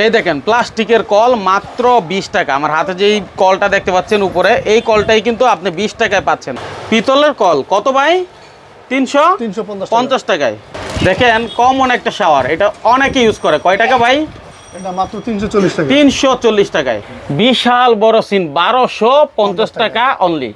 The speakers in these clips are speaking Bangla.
এই দেখেন প্লাস্টিকের কল মাত্র বিশ টাকা। আমার হাতে যেই কলটা দেখতে পাচ্ছেন উপরে এই কলটাই কিন্তু আপনি বিশ টাকায় পাচ্ছেন। পিতলের কল কত ভাই? তিনশো? 350 পঞ্চাশ টাকায়। দেখেন কমন একটা শাওয়ার এটা অনেকে ইউজ করে। কয় টাকা ভাই? মাত্র তিনশো চল্লিশ টাকা। তিনশো চল্লিশ টাকায়। বিশাল বড় সিন বারোশো পঞ্চাশ টাকা। অনলি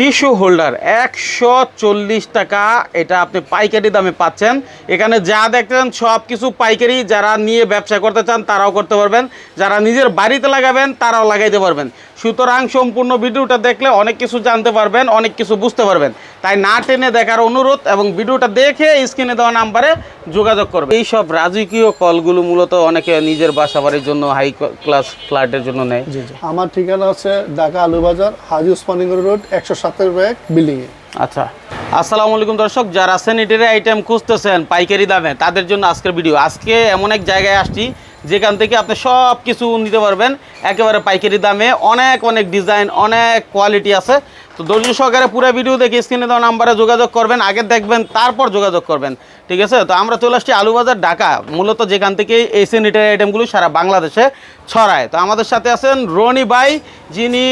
টিস্যু হোল্ডার একশো চল্লিশ টাকা। এটা আপনি পাইকারি দামে পাচ্ছেন। এখানে যা দেখতেন সব কিছু পাইকারি। যারা নিয়ে ব্যবসা করতে চান, তারাও করতে পারবেন। যারা নিজের বাড়িতে লাগাবেন, তারাও লাগাইতে পারবেন। সুতরাং সম্পূর্ণ ভিডিওটা দেখলে অনেক কিছু জানতে পারবেন, অনেক কিছু বুঝতে পারবেন। তাই না টেনে দেখার অনুরোধ এবং ভিডিওটা দেখে স্ক্রিনে দেওয়া নাম্বারে যোগাযোগ করবেন। এই সব রাজকীয় কলগুলো মূলত অনেকে নিজের বাসা বাড়ির জন্য, হাই ক্লাস, ফ্ল্যাটের জন্য নেয়। আমার ঠিকানা হচ্ছে ঢাকা আলুবাজার, হাজি উসমানীগঞ্জ রোড, একশো সাতের ব্যাগ বিল্ডিংয়ে আচ্ছা। আসসালামু আলাইকুম দর্শক, যারা স্যানিটারি আইটেম খুঁজতেছেন পাইকারি দামে, তাদের জন্য আজকের ভিডিও আজকে এমন এক জায়গায় আসছি, যেখান থেকে আপনি সব কিছু নিতে পারবেন, একেবারে পাইকারি দামে। অনেক অনেক ডিজাইন অনেক কোয়ালিটি আছে। তো ধৈর্য সহকারে পুরো ভিডিও দেখে স্ক্রিনে দেওয়া নাম্বারে যোগাযোগ করবেন, আগে দেখবেন, তারপর যোগাযোগ করবেন। ঠিক আছে? তো আমরা চলে আসছি আলুবাজার, ঢাকা। মূলত যেখান থেকে এই স্যানিটারি আইটেমগুলো সারা বাংলাদেশে ছড়ায়। তো আমাদের সাথে আছেন রনি ভাই, যিনি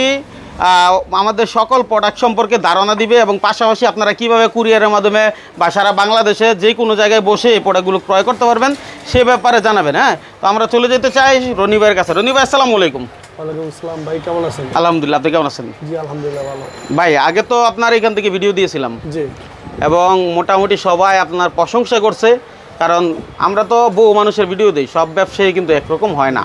আমাদের সকল প্রোডাক্ট সম্পর্কে ধারণা দিবে এবং পাশাপাশি আপনারা কীভাবে কুরিয়ারের মাধ্যমে বা সারা বাংলাদেশে যে কোনো জায়গায় বসে এই প্রোডাক্টগুলো ক্রয় করতে পারবেন সে ব্যাপারে জানাবেন হ্যাঁ? তো আমরা চলে যেতে চাই রনি ভাইয়ের কাছে। রনি ভাই আসসালামু আলাইকুম। আসসালাম। ভাই কেমন আছেন? আলহামদুলিল্লাহ আপনি কেমন আছেন? জি আলহামদুলিল্লাহ ভালো। ভাই আগে তো আপনার এখান থেকে ভিডিও দিয়েছিলাম। জি। এবং মোটামুটি সবাই আপনার প্রশংসা করছে কারণ আমরা তো বহু মানুষের ভিডিও দিই সব ব্যবসায়ী কিন্তু একরকম হয় না।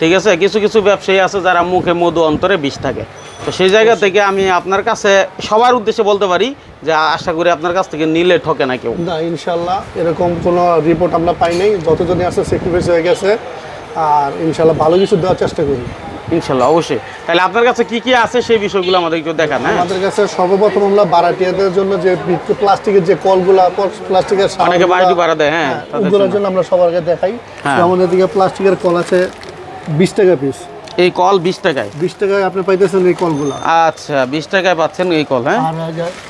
ঠিক আছে? কিছু কিছু ব্যবসায়ী আছে যারা মুখে মধু অন্তরে বিষ থাকে। তো সেই জায়গা থেকে আমি আপনার কাছে সবার উদ্দেশ্যে বলতে পারি যে আশা করি আপনার কাছ থেকে নিলে ঠকে না কেউ। না ইনশাল্লাহ এরকম কোনো রিপোর্ট আমরা পাই নাই। যতজনই আছে স্যাক্রিফাইস হয়ে গেছে। আর ইনশাল্লাহ ভালো কিছু দেওয়ার চেষ্টা করি। ইনশাল্লাহ অবশ্যই। তাহলে আপনার কাছে কি কি আছে সেই বিষয়গুলো আমাদের একটু দেখান হ্যাঁ? আমাদের কাছে সর্বপ্রথম আমরা বারাটিয়াদের জন্য যে প্লাস্টিকের যে কলগুলা প্লাস্টিকের অনেকে বাড়িটি ভাড়া দেয় হ্যাঁ হ্যাঁ, ওগুলোর জন্য। আমরা সবার আগে দেখাই আমাদের দিকে প্লাস্টিকের কল আছে বিশ টাকা পিস এই কল বিশ টাকায়। বিশ টাকায় আপনি পাইতেছেন এই কলগুলা। আচ্ছা বিশ টাকায় পাচ্ছেন এই কল হ্যাঁ? আর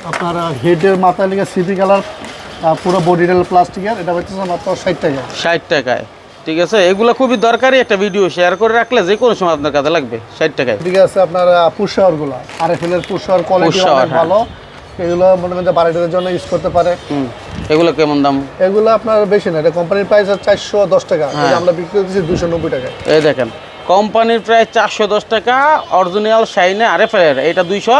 আপনার হেডের মাথায় লেগে সিপি কালার পুরো বডি রেল প্লাস্টিকের এটা পাইতেছেন মাত্র ষাট টাকা ষাট টাকায়। ঠিক আছে এগুলো খুবই দরকারি একটা ভিডিও শেয়ার করে রাখলে যে কোনো সময় আপনার কাছে লাগবে ষাট টাকায়। ঠিক আছে আপনার পুষাওয়ারগুলা। আর এফ এর পুষাওয়ার কোয়ালিটি অনেক হ্যাঁ। ভালো। এগুলো মনে করেন বাড়িটার জন্য ইউজ করতে পারে। এগুলো কেমন দাম? এগুলো আপনার বেশি না এটা কোম্পানির প্রাইস চারশো দশ টাকা। হ্যাঁ। আমরা বিক্রি করতেছি দুশো নব্বই টাকায়। এই দেখেন কোম্পানির প্রায় চারশো দশ টাকা অরিজিনাল শাইনে আর এফ এটা দুইশো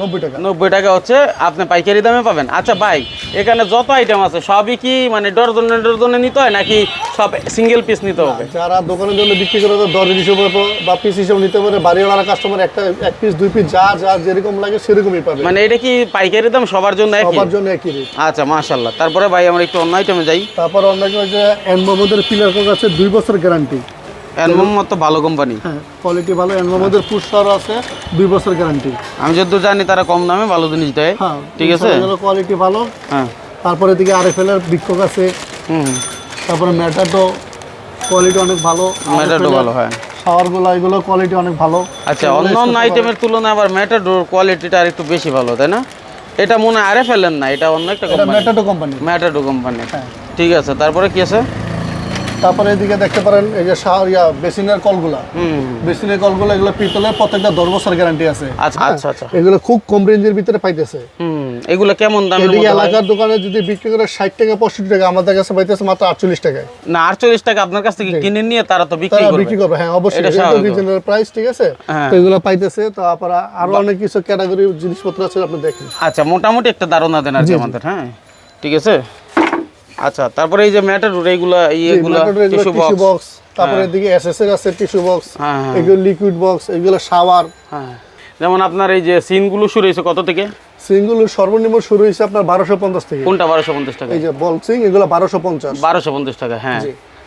নব্বই টাকা। নব্বই টাকা হচ্ছে আপনি পাইকারি দামে পাবেন। আচ্ছা ভাই এখানে যত আইটেম আছে সবই কি মানে ডরজনে ডরজনে নিতে হয় নাকি সব সিঙ্গেল পিস নিতে হবে? যারা দোকানের জন্য বিক্রি করে দশ হিসেবে বা পিস হিসেবে নিতে পারে বাড়িওয়ালা কাস্টমার একটা এক পিস দুই পিস যা যা যেরকম লাগে সেরকমই পাবে। মানে এটা কি পাইকারি দাম সবার জন্য একই? সবার জন্য একই রেট আচ্ছা মাশাল্লাহ তারপরে ভাই আমরা একটু অন্য আইটেমে যাই। তারপর ওই যে এনমোমোদের পিলার কোক আছে দুই বছর গ্যারান্টি তো ভালো কোম্পানি হ্যাঁ কোয়ালিটি ভালো পুষ্টার আছে দুই বছর গ্যারান্টি আমি যত জানি তারা কম দামে ভালো জিনিস দেয়। হ্যাঁ ঠিক আছে? কোয়ালিটি ভালো। হ্যাঁ। তারপরে দিকে আর এফ এর বিক্ষোভ আছে। হুম তারপরে ম্যাটাটো কোয়ালিটি অনেক ভালো। ভালো হয়। শাওয়ারগুলো এগুলো কোয়ালিটি অনেক ভালো। আচ্ছা অন্য অন্য আইটেমের তুলনায় আবার ম্যাটাডোর কোয়ালিটিটা আর একটু বেশি ভালো তাই না? এটা মনে হয় আরে ফেলেন না এটা অন্য একটা company Matador company Matador company হ্যাঁ। ঠিক আছে তারপরে কি আছে? তারপরে এদিকে দেখতে পারেন এই যে ইয়া বেসিনের কলগুলা। বেসিনের কলগুলো এগুলো পিতলের প্রত্যেকটা দশ বছর গ্যারান্টি আছে। আচ্ছা আচ্ছা আচ্ছা। এগুলো খুব কম রেঞ্জের ভিতরে পাইতেছে। এগুলো কেমন দামের এদিকে এলাকার দোকানে যদি বিক্রি করে ষাট টাকা পঁয়ষট্টি টাকা আমাদের কাছে পাইতেছে মাত্র আটচল্লিশ টাকায়। না আটচল্লিশ টাকা আপনার কাছ থেকে কিনে নিয়ে তারা তো বিক্রি তারা করবে। বিক্রি করবে হ্যাঁ অবশ্যই। রিজনেবল প্রাইস ঠিক আছে? হ্যাঁ। তো এগুলো পাইতেছে তো আপনারা আরও অনেক কিছু ক্যাটাগরি জিনিসপত্র আছে আপনি দেখেন। আচ্ছা মোটামুটি একটা ধারণা দেন আর কি আমাদের হ্যাঁ? ঠিক আছে? আচ্ছা তারপরে এই যে ম্যাটাডোর এইগুলা এইগুলা টিস্যু বক্স। তারপরে এদিকে এসএস এর আছে টিস্যু বক্স হ্যাঁ, হ্যাঁ। এগুলো লিকুইড বক্স এগুলো শাওয়ার হ্যাঁ। যেমন আপনার এই যে সিনগুলো শুরু হয়েছে কত থেকে? সিঙ্গুল সর্বনিম্ন শুরু হয়েছে আপনার বারোশো পঞ্চাশ থেকে। কোনটা বারোশো পঞ্চাশ টাকা? এই যে বল সিং এগুলো বারোশো পঞ্চাশ। বারোশো পঞ্চাশ টাকা হ্যাঁ।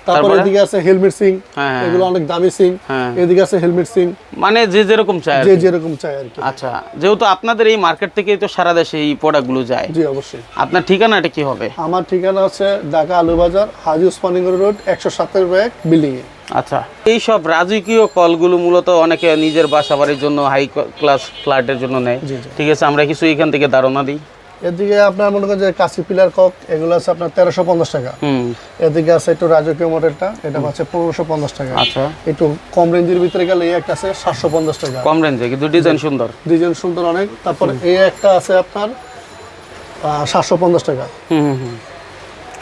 তারপরে এদিকে আছে হেলমেট সিং হ্যাঁ, হ্যাঁ, এগুলো অনেক দামি সিং হ্যাঁ। এদিকে আছে হেলমেট সিং মানে যে যেরকম চায় যে যেরকম চাই আর কি। আচ্ছা যেহেতু আপনাদের এই মার্কেট থেকেই তো সারা দেশে এই প্রোডাক্টগুলো যায়। জি অবশ্যই। আপনার ঠিকানাটা কি হবে? আমার ঠিকানা হচ্ছে ঢাকা আলুবাজার হাজি উসমানীগঞ্জ রোড একশো সাতের ব্যাগ বিল্ডিং এ। আচ্ছা এই সব রাজকীয় কলগুলো মূলত অনেকে নিজের বাসা বাড়ির জন্য হাই ক্লাস ফ্ল্যাটের জন্য নেয়। ঠিক আছে আমরা কিছু এখান থেকে ধারণা দিই। এদিকে আপনার মনে করেন যে কাশি পিলার কক এগুলো আছে আপনার তেরোশো পঞ্চাশ টাকা। এদিকে আছে একটু রাজকীয় মডেলটা এটা আছে পনেরোশো পঞ্চাশ টাকা। আচ্ছা। একটু কম রেঞ্জের ভিতরে গেলে এই একটা আছে সাতশো পঞ্চাশ টাকা। কম রেঞ্জে কিন্তু ডিজাইন সুন্দর। ডিজাইন সুন্দর অনেক। তারপর এই একটা আছে আপনার সাতশো পঞ্চাশ টাকা। হুম হুম হুম।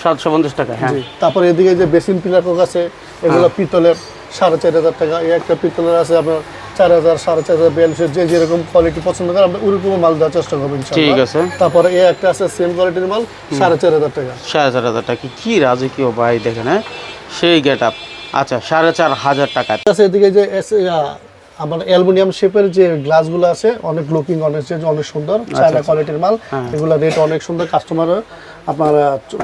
সাতশো পঞ্চাশ টাকা হ্যাঁ। তারপর এদিকে যে বেসিন পিলার কক আছে এগুলো পিতলের সাড়ে চার হাজার টাকা। এই একটা পিতলের আছে আপনার চার হাজার সাড়ে চার হাজার বিয়াল্লিশের যে যেরকম কোয়ালিটি পছন্দ করে আমরা ওরকম মাল দেওয়ার চেষ্টা করব ঠিক আছে। তারপরে এই একটা আছে সেম কোয়ালিটির মাল সাড়ে চার হাজার টাকা। সাড়ে চার হাজার টাকা। কি রাজকীয় ভাই দেখেন হ্যাঁ? সেই গেট আপ আচ্ছা সাড়ে চার হাজার টাকা। আছে এদিকে যে আমার অ্যালুমিনিয়াম শেপের যে গ্লাসগুলো আছে অনেক লুকিং অনেক অনেক সুন্দর চায়না কোয়ালিটির মাল। এগুলো রেট অনেক সুন্দর কাস্টমার আপনার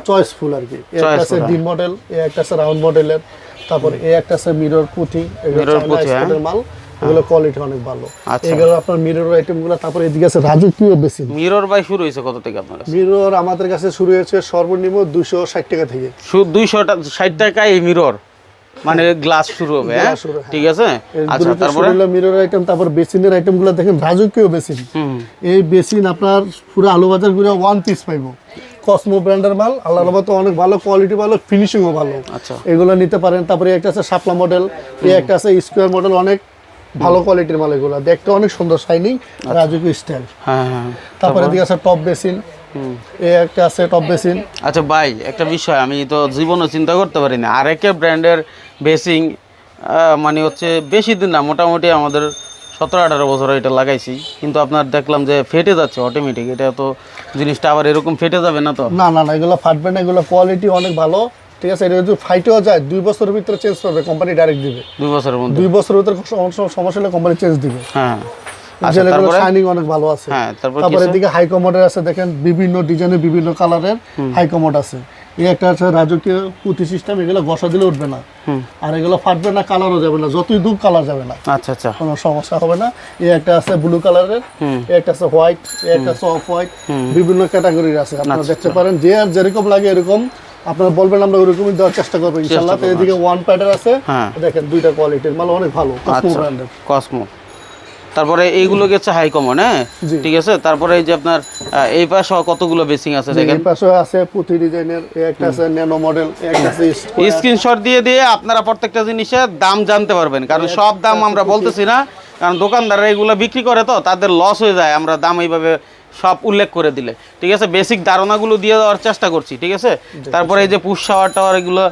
চয়েসফুল আর কি। একটা আছে ডিম মডেল এ একটা আছে রাউন্ড মডেলের তারপরে এ একটা আছে মিরর পুঁথি এগুলো হ্যাঁ। মাল। এগুলো কোয়ালিটি অনেক ভালো। আচ্ছা। এগুলো আপনার মিরর আইটেমগুলো তারপরে এদিকে আছে রাজকীয় বেশি মিরর বাই শুরু হয়েছে কত থেকে আপনার মিরর আমাদের কাছে শুরু হয়েছে সর্বনিম্ন দুশো ষাট টাকা থেকে। দুইশো ষাট টাকায় এই মিরর মানে গ্লাস শুরু হবে হ্যাঁ? হ্যাঁ। ঠিক আছে? আচ্ছা তারপরে? মিরর আইটেম তারপর বেসিনের আইটেমগুলো দেখেন রাজকীয় বেসিন এই বেসিন আপনার পুরো আলু বাজার ঘুরে ওয়ান পিস পাইবো। কসমো ব্র্যান্ডের মাল আল্লাহ রহমতে অনেক ভালো কোয়ালিটি ভালো ফিনিশিংও ভালো। আচ্ছা। এগুলো নিতে পারেন তারপরে একটা আছে শাপলা মডেল এই একটা আছে স্কোয়ার মডেল অনেক ভালো কোয়ালিটির মাল এগুলো। দেখতে অনেক সুন্দর শাইনিং রাজকীয় স্টাইল হ্যাঁ হ্যাঁ তারপরে দিকে আছে টপ বেসিন এই একটা আছে টপ বেসিন আচ্ছা ভাই একটা বিষয় আমি তো জীবনে চিন্তা করতে পারি না। আর আরেকের ব্র্যান্ডের বেসিং মানে হচ্ছে বেশি দিন না মোটামুটি আমাদের সতেরো আঠারো বছর এটা লাগাইছি। কিন্তু আপনার দেখলাম যে ফেটে যাচ্ছে অটোমেটিক এটা তো জিনিসটা আবার এরকম ফেটে যাবে না তো? না না না এগুলো ফাটবে না এগুলো কোয়ালিটি অনেক ভালো। ঠিক আছে এটা যদি ফাইটেও যায় দুই বছরের ভিতরে চেঞ্জ করবে কোম্পানি ডাইরেক্ট দিবে। দুই বছরের মধ্যে। দুই বছরের ভিতরে সমস্যা হলে কোম্পানি চেঞ্জ দিবে। হ্যাঁ। আচ্ছা যেগুলো তারপরে? শাইনিং অনেক ভালো আছে। হ্যাঁ তারপরে এদিকে হাই কমোডের আছে দেখেন বিভিন্ন ডিজাইনের বিভিন্ন কালারের হাই কমোড আছে। এই একটা আছে রাজকীয় পুঁথি সিস্টেম এগুলো ঘষা দিলে উঠবে না। হুম। আর এগুলো ফাটবে না কালারও যাবে না যতই কালার যাবে না। আচ্ছা আচ্ছা। কোনো সমস্যা হবে না। এই একটা আছে ব্লু কালারের হুম। এই একটা আছে হোয়াইট এই একটা আছে অফ হোয়াইট বিভিন্ন ক্যাটাগরির আছে। আপনারা দেখতে পারেন যে আর যেরকম লাগে এরকম আপনারা বলবেন আমরা ওরকমই দেওয়ার চেষ্টা করব ইনশাল্লাহ। তো এদিকে ওয়ান প্যাডের আছে। হ্যাঁ। দেখেন দুইটা কোয়ালিটির মাল অনেক ভালো কসমো আচ্ছা ব্র্যান্ডের কসমো তারপরে এইগুলো গেছে হাই কমন হ্যাঁ? ঠিক আছে? তারপরে এই যে আপনার এই পাশে কতগুলো বেসিং আছে দেখেন এই পাশে আছে পুঁথি ডিজাইনের একটা আছে ন্যানো মডেল একটা আছে স্ক্রিনশট দিয়ে দিয়ে আপনারা প্রত্যেকটা জিনিসের দাম জানতে পারবেন কারণ সব দাম আমরা বলতেছি না কারণ দোকানদাররা এগুলো বিক্রি করে তো তাদের লস হয়ে যায় আমরা দাম এইভাবে সব উল্লেখ করে দিলে। ঠিক আছে? বেসিক ধারণাগুলো দিয়ে দেওয়ার চেষ্টা করছি ঠিক আছে? তারপরে এই যে পুষ শাওয়ার টাওয়ার এগুলো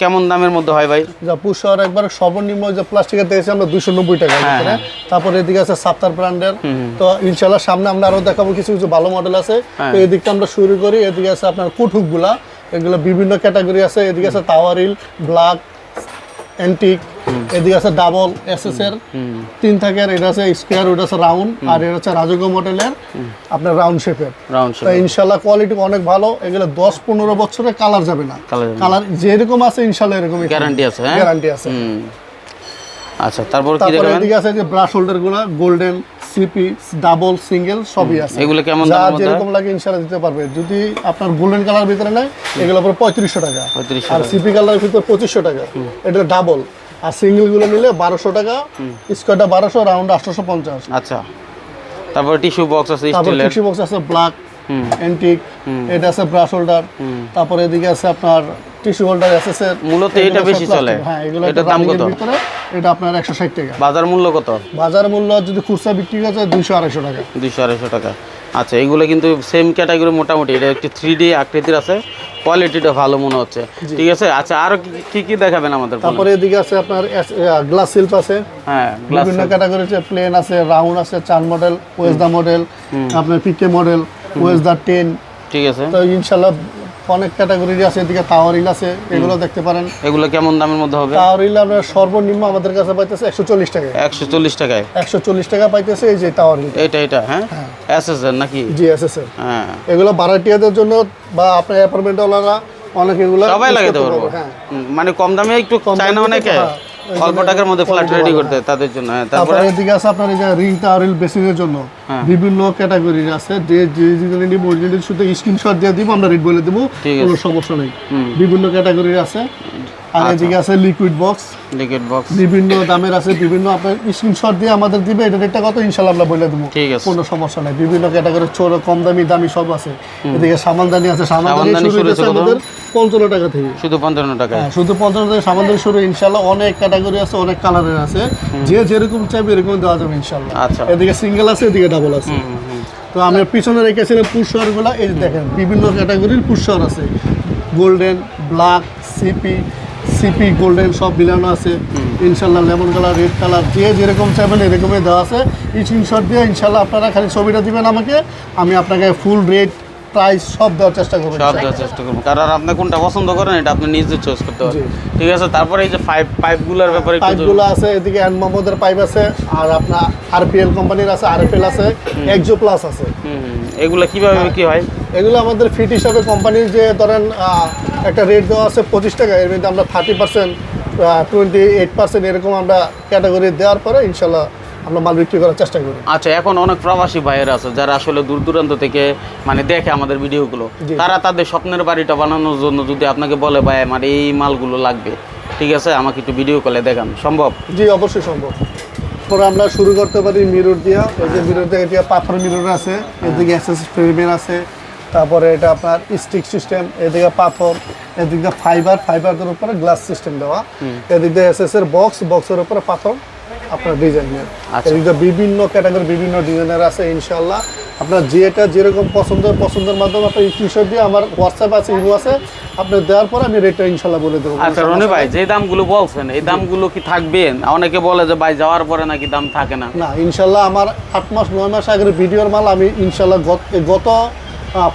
কেমন দামের মধ্যে হয় ভাই? যা পুষার একবার সর্বনিম্ন যে প্লাস্টিকের দেখেছি আমরা দুইশো নব্বই টাকা হ্যাঁ, তারপরে এদিকে আছে সাপ্তার ব্র্যান্ডের তো ইনশাল্লাহ সামনে আমরা আরও দেখাবো কিছু কিছু ভালো মডেল আছে। হ্যাঁ। তো এদিকটা আমরা শুরু করি। এদিকে আছে আপনার কুটুকগুলা। এগুলো বিভিন্ন ক্যাটাগরি আছে। এদিকে আছে তাওয়ারিল ব্ল্যাক অ্যান্টিক এদিকে আছে ডাবল এসএস এর তিন থাকের এটা আছে স্কোয়ার ওটা আছে রাউন্ড আর এটা হচ্ছে মডেলের আপনার রাউন্ড শেপের তো ইনশাল্লাহ কোয়ালিটি অনেক ভালো এগুলো দশ পনেরো বছরে কালার যাবে না। কালার কালার যেরকম আছে ইনশাল্লাহ এরকমই গ্যারান্টি আছে গ্যারান্টি আছে। আচ্ছা তারপর কি দেখাবেন? এদিকে আছে যে ব্রাশ হোল্ডারগুলা গোল্ডেন সিপি ডাবল সিঙ্গেল সবই আছে। এগুলো কেমন দামের মধ্যে? যেরকম লাগে ইনশাল্লাহ দিতে পারবে। যদি আপনার গোল্ডেন কালার ভিতরে নেয় এগুলো পরে পঁয়ত্রিশশো টাকা। আর সিপি কালারের ভিতরে পঁচিশশো টাকা। এটা ডাবল আর সিঙ্গেলগুলো নিলে বারোশো টাকা স্কোয়ারটা বারোশো রাউন্ড আটশোশো পঞ্চাশ। আচ্ছা। তারপর টিস্যু বক্স আছে স্টিলের। টিক্সি বক্স আছে ব্ল্যাক অ্যান্টিক এটা আছে ব্রাশ হোল্ডার তারপরে এদিকে আছে আপনার টিস্যু হোল্ডার এসএস এর মূলত এটা বেশি চলে। হ্যাঁ এগুলো একটা দাম কত? এটা আপনার একশো ষাট টাকা। বাজার মূল্য কত? বাজার মূল্য যদি খুচরা বিক্রি করছে দুইশো আড়াইশো টাকা। দুইশো আড়াইশো টাকা। আচ্ছা এগুলো কিন্তু সেম ক্যাটাগরি মোটামুটি। এটা একটি থ্রি ডি আকৃতির আছে। কোয়ালিটিটা ভালো মনে হচ্ছে। ঠিক আছে? আচ্ছা আর কি- কি দেখাবেন আমাদের? তারপরে এদিকে আছে আপনার গ্লাস সিল্প আছে। হ্যাঁ বিভিন্ন ক্যাটাগরি আছে প্লেন আছে রাউন্ড আছে চার মডেল ওয়েসদা মডেল আপনার পিকে মডেল ওয়েসদা টেন ঠিক আছে। তো ইনশাল্লাহ অনেক ক্যাটাগরির আছে এদিকে টাওয়ারিল আছে এগুলো দেখতে পারেন। এগুলো কেমন দামের মধ্যে হবে? টাওয়ারিল আপনার সর্বনিম্ন আমাদের কাছে পাইতেছে একশো চল্লিশ টাকা একশো চল্লিশ টাকায়? একশো চল্লিশ টাকা পাইতেছে এই যে টাওয়ারিল এটা এটা হ্যাঁ? এস এস এর নাকি? জি এস এস হ্যাঁ। এগুলো ভাড়াটিয়াদের জন্য বা আপনার অ্যাপার্টমেন্ট ওয়ালারা অনেক এগুলো সবাই লাগাতে পারব। হ্যাঁ। মানে কম দামে একটু চায় না অনেকে হ্যাঁ, অল্প টাকার মধ্যে ফ্ল্যাট রেডি করতে তাদের জন্য হ্যাঁ তারপরে এদিকে আছে আপনার এই যে রিং টাওয়ারিল বেসিনের জন্য। হ্যাঁ। বিভিন্ন ক্যাটাগরির আছে। যে যেগুলো নিব ওইগুলো শুধু স্ক্রিনশট দিয়ে দিব আমরা রেট বলে দেবো। কোনো সমস্যা নেই। বিভিন্ন ক্যাটাগরির আছে। আর এদিকে আছে লিকুইড বক্স লিকুইড বক্স বিভিন্ন দামের আছে বিভিন্ন আপনার স্ক্রিনশট দিয়ে আমাদের দিবে এটা রেটটা কত ইনশাল্লাহ আমরা বলে দেবো। ঠিক আছে। কোনো সমস্যা নাই। বিভিন্ন ক্যাটাগরির ছোট কম দামি দামি সব আছে। এদিকে সামানদানি আছে শুরু শুরু হয়েছে আমাদের। পঞ্চান্ন টাকা থেকে। শুধু পঞ্চান্ন টাকায় হ্যাঁ শুধু পঞ্চান্ন থেকে সামানদানি শুরু ইনশাল্লাহ অনেক ক্যাটাগরি আছে অনেক কালারের আছে। যে যেরকম চাইবে এরকম দেওয়া যাবে ইনশাল্লাহ আচ্ছা। এদিকে সিঙ্গেল আছে এদিকে ডাবল আছে। তো আমি পিছনে রেখেছিলাম পুষ্করগুলো এই দেখেন বিভিন্ন ক্যাটাগরির পুষ্কর আছে। Golden black CP CP golden সব মিলানো আছে। ইনশাল্লাহ লেমন কালার রেড কালার যে যেরকম চাইবেন এরকমই দেওয়া আছে। স্ক্রিনশট দিয়ে ইনশাল্লাহ আপনারা খালি ছবিটা দিবেন আমাকে। আমি আপনাকে ফুল রেট প্রাইস সব দেওয়ার চেষ্টা করব সব দেওয়ার চেষ্টা করব কারণ আপনি কোনটা পছন্দ করেন এটা আপনি নিজে চয়েস করতে পারেন ঠিক আছে? তারপরে এই যে ফাইভ পাইপগুলোর ব্যাপারে পাইপগুলো আছে এদিকে অ্যান্ড মোহাম্মদের পাইপ আছে আর আপনার আরপিএল কোম্পানির আছে আরএফএল আছে এক্সো প্লাস আছে। এগুলা কীভাবে কি হয়? এগুলো আমাদের ফিট হিসাবে কোম্পানির যে ধরেন একটা রেট দেওয়া আছে পঁচিশ টাকা এর মধ্যে আমরা thirty percent twenty eight percent এরকম আমরা ক্যাটাগরি দেওয়ার পরে ইনশাল্লাহ আমরা মাল বিক্রি করার চেষ্টা করি। আচ্ছা এখন অনেক প্রবাসী ভাইয়েরা আছে যারা আসলে দূর দূরান্ত থেকে মানে দেখে আমাদের ভিডিওগুলো। তারা তাদের স্বপ্নের বাড়িটা বানানোর জন্য যদি আপনাকে বলে ভাই আমার এই মালগুলো লাগবে ঠিক আছে? আমাকে একটু ভিডিও কলে দেখান। সম্ভব? জি অবশ্যই সম্ভব। পরে আমরা শুরু করতে পারি মিরর দিয়া। এই যে মিরর দিয়ে এটা পাথর মিরর আছে এদিকে অ্যাসেস ফ্রেমের আছে তারপরে এটা আপনার স্টিক সিস্টেম এদিকে পাথর এদিকে ফাইবার ফাইবারের উপরে গ্লাস সিস্টেম দেওয়া। এদিকে এসএস এর বক্স বক্সের উপরে পাথর। আপনার ডিজাইনের আচ্ছা। বিভিন্ন ক্যাটাগরি বিভিন্ন ডিজাইনের আছে ইনশাল্লাহ আপনার যেটা যেরকম পছন্দ পছন্দের মাধ্যমে আপনার স্ক্রিনশট দিয়ে আমার হোয়াটসঅ্যাপ আছে ইমো আছে আপনি দেওয়ার পরে আমি রেটটা ইনশাল্লাহ বলে দেবো। আচ্ছা রনি ভাই যে দামগুলো বলছেন এই দামগুলো কি থাকবে? অনেকে বলে যে ভাই যাওয়ার পরে নাকি দাম থাকে না? না ইনশাল্লাহ আমার আট মাস নয় মাস আগের ভিডিওর মাল আমি ইনশাল্লাহ গত গত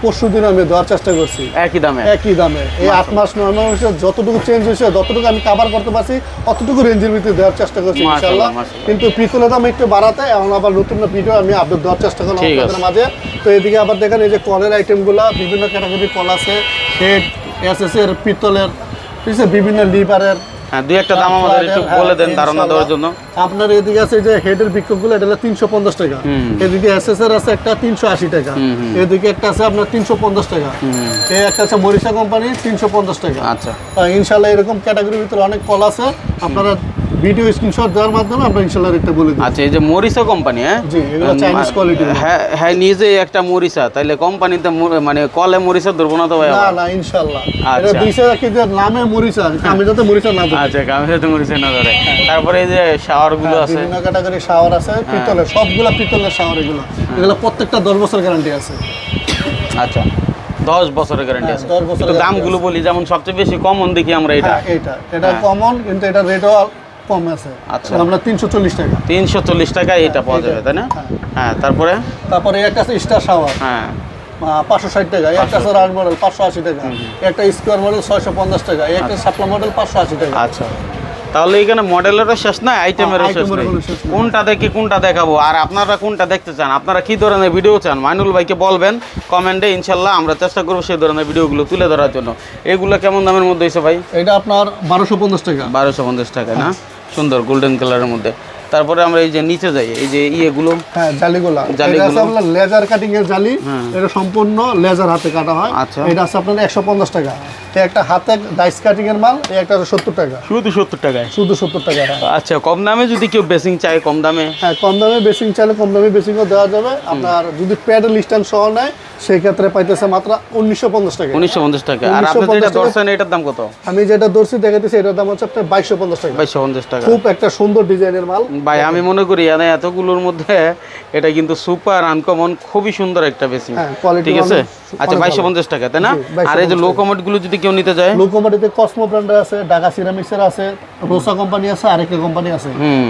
পরশু দিন আমি দেওয়ার চেষ্টা করছি। একই দামে? একই দামে। এই আট মাস নয় মাসে যতটুকু চেঞ্জ হয়েছে যতটুকু আমি কাভার করতে পারছি অতটুকু রেঞ্জের ভিতরে দেওয়ার চেষ্টা করছি ইনশাল্লাহ কিন্তু পিতলের দাম একটু বাড়াতে এখন আবার নতুন ভিডিও আমি আপডেট দেওয়ার চেষ্টা করলাম আপনাদের মাঝে। তো এদিকে আবার দেখেন এই যে কলের আইটেমগুলো বিভিন্ন ক্যাটাগরি কল আছে হেড এস এর পিতলের ঠিক আছে? বিভিন্ন লিভারের হ্যাঁ দুই একটা দাম আমাদের একটু হ্যাঁ, বলে দেন ধারণা দেওয়ার জন্য। আপনার এদিকে আছে যে হেডের বিক্ষোভগুলো এটা হলো তিনশো পঞ্চাশ টাকা। এদিকে এসএসআর আছে একটা তিনশো আশি টাকা। এদিকে একটা আছে আপনার তিনশো পঞ্চাশ টাকা। এই একটা আছে মরিষা কোম্পানি তিনশো পঞ্চাশ টাকা। আচ্ছা। ইনশাল্লাহ এরকম ক্যাটাগরির ভিতরে অনেক কল আছে। আপনারা ভিডিও স্ক্রিনশট দেওয়ার মাধ্যমে আমরা ইনশাল্লাহ রেটটা বলে দিই। আচ্ছা এই যে মরিসা কোম্পানি হ্যাঁ? জি এগুলো চাইনিজ কোয়ালিটি হ্যাঁ হ্যাঁ নিজে একটা মরিচা তাইলে কোম্পানিতে মানে কলে মরিচা ধরবো না তো ভাই না না ইনশাল্লাহ। আচ্ছা। এটা দিছে কি যে নামে মরিচা আমি যাতে মরিচা না ধরি। আচ্ছা কামিজে তো মরিচা না ধরে। তারপরে এই যে শাওয়ারগুলো আছে। বিভিন্ন ক্যাটাগরি শাওয়ার আছে পিতলের সবগুলো পিতলের শাওয়ার এগুলো। এগুলো প্রত্যেকটা দশ বছর গ্যারান্টি আছে। আচ্ছা দশ বছরের গ্যারান্টি হ্যাঁ, আছে। 10 দামগুলো বলি যেমন সবচেয়ে বেশি কমন দেখি আমরা এটা। হ্যাঁ, এটা হ্যাঁ। কমন কিন্তু এটা রেটও কম আছে। আচ্ছা। আমরা তিনশো চল্লিশ টাকা। তিনশো চল্লিশ টাকায় এটা পাওয়া যাবে তাই না? হ্যাঁ। হ্যাঁ তারপরে? তারপরে একটা আছে স্টার শাওয়ার হ্যাঁ। পাঁচশো ষাট টাকা। একটা রাউন্ড মডেল পাঁচশো আশি টাকা। একটা স্কোয়ার মডেল ছয়শো পঞ্চাশ টাকা। একটা সাপলা মডেল পাঁচশো আশি টাকা। আচ্ছা। তাহলে এখানে মডেলেরও শেষ নাই আইটেমেরও শেষ আইটেমেরও নাই শেষ কোনটা দেখি কোনটা দেখাবো? আর আপনারা কোনটা দেখতে চান? আপনারা কি ধরনের ভিডিও চান? মাইনুল ভাইকে বলবেন কমেন্টে ইনশাল্লাহ আমরা চেষ্টা করব সেই ধরনের ভিডিওগুলো তুলে ধরার জন্য। এগুলো কেমন দামের মধ্যে হয়েছে ভাই? এটা আপনার বারোশো পঞ্চাশ টাকা। বারোশো পঞ্চাশ টাকা না? সুন্দর গোল্ডেন কালারের মধ্যে। তারপরে আমরা এই যে নিচে যাই এই যে ইয়েগুলো। হ্যাঁ জালিগুলা। জালিগুলো। এটা আছে আপনার লেজার কাটিং এর জালি। হ্যাঁ। এটা সম্পূর্ণ লেজার হাতে কাটা হয়। আচ্ছা। এটা আছে আপনার একশো পঞ্চাশ টাকা। এই একটা হাতে ডাইস কাটিং এর মাল এই একটা সত্তর টাকা। শুধু সত্তর টাকায়? শুধু সত্তর টাকা। আচ্ছা কম দামে যদি কেউ বেসিং চায় কম দামে? হ্যাঁ কম দামে বেসিং চাইলে কম দামে বেসিংও দেওয়া যাবে। আপনার যদি প্যাড লিস্টান সহ নেয় সেই ক্ষেত্রে পাইতেছে মাত্র উনিশশো পঞ্চাশ টাকা। উনিশশো পঞ্চাশ টাকা। আর আপনি যেটা টাকা। ধরছেন এটার দাম কত? আমি যেটা ধরছি দেখাতেছি এটার দাম হচ্ছে আপনার বাইশশো পঞ্চাশ টাকা। বাইশশো পঞ্চাশ টাকা। খুব একটা সুন্দর ডিজাইনের মাল। ভাই আমি মনে করি এনে এতগুলোর মধ্যে এটা কিন্তু সুপার আনকমন খুবই সুন্দর একটা বেসিং হ্যাঁ, ঠিক আছে? আচ্ছা বাইশশো। পঞ্চাশ টাকা তাই না? আর এই যে লো গুলো যদি কেউ নিতে যায় লোকোমাটিতে কসমো ব্র্যান্ডের আছে ঢাকা সিরামিক্সের আছে রোসা কোম্পানি আছে আরেকটা কোম্পানি আছে।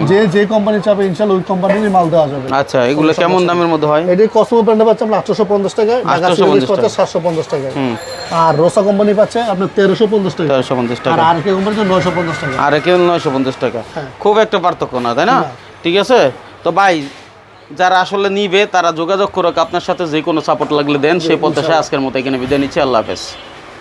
যে যে কোম্পানি চাবে ইনশাল্লাহ ওই কোম্পানিরই মাল দেওয়া যাবে। আচ্ছা এগুলো কেমন দামের মধ্যে হয়? এটি কসমো ব্র্যান্ডে পাচ্ছে আপনার আটশোশো পঞ্চাশ টাকায়। ঢাকা 850 সিরামিক্স পাচ্ছে টাকা। সাতশো পঞ্চাশ টাকায় আর রোসা কোম্পানি পাচ্ছে আপনার তেরোশো পঞ্চাশ টাকা। তেরোশো পঞ্চাশ আর টাকা কোম্পানি নয়শো পঞ্চাশ টাকা। আর কেউ নয়শো পঞ্চাশ টাকা। খুব একটা পার্থক্য না তাই না। ঠিক আছে? তো ভাই যারা আসলে নিবে তারা যোগাযোগ করুক। আপনার সাথে যে কোনো সাপোর্ট লাগলে দেন সেই প্রত্যাশা আজকের মতো এখানে বিদায় নিচ্ছি। আল্লাহ হাফেজ।